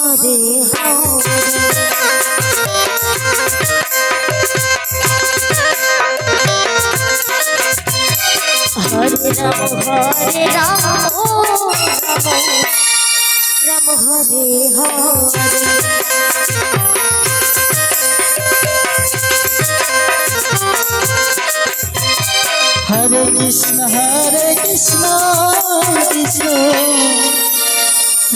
হরে হরে রাম হরে রাম রাম হরে হরে হরে কৃষ্ণ হরে কৃষ্ণ কৃষ্ণ।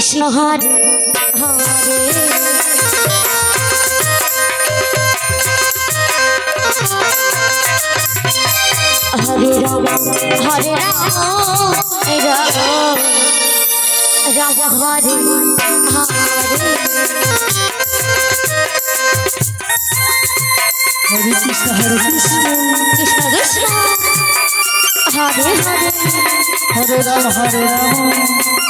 কৃষ্ণ হরে। হরে হরে রাম হরে রাম। রাম হরে হরে হরে কৃষ্ণ হরে কৃষ্ণ। কৃষ্ণ কৃষ্ণ। হরে হরে। হরে রাম হরে রাম।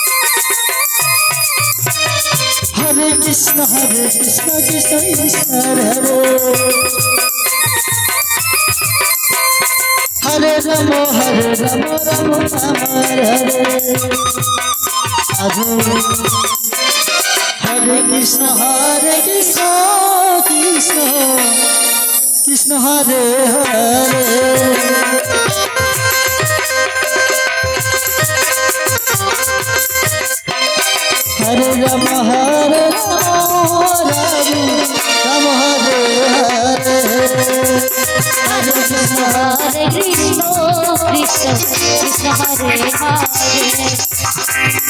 হরে কৃষ্ণ হরে কৃষ্ণ কৃষ্ণ কৃষ্ণ হরে হরে হরে রাম হরে রাম রাম রাম হরে হরে সাধু হরে কৃষ্ণ হরে কৃষ্ণ কৃষ্ণ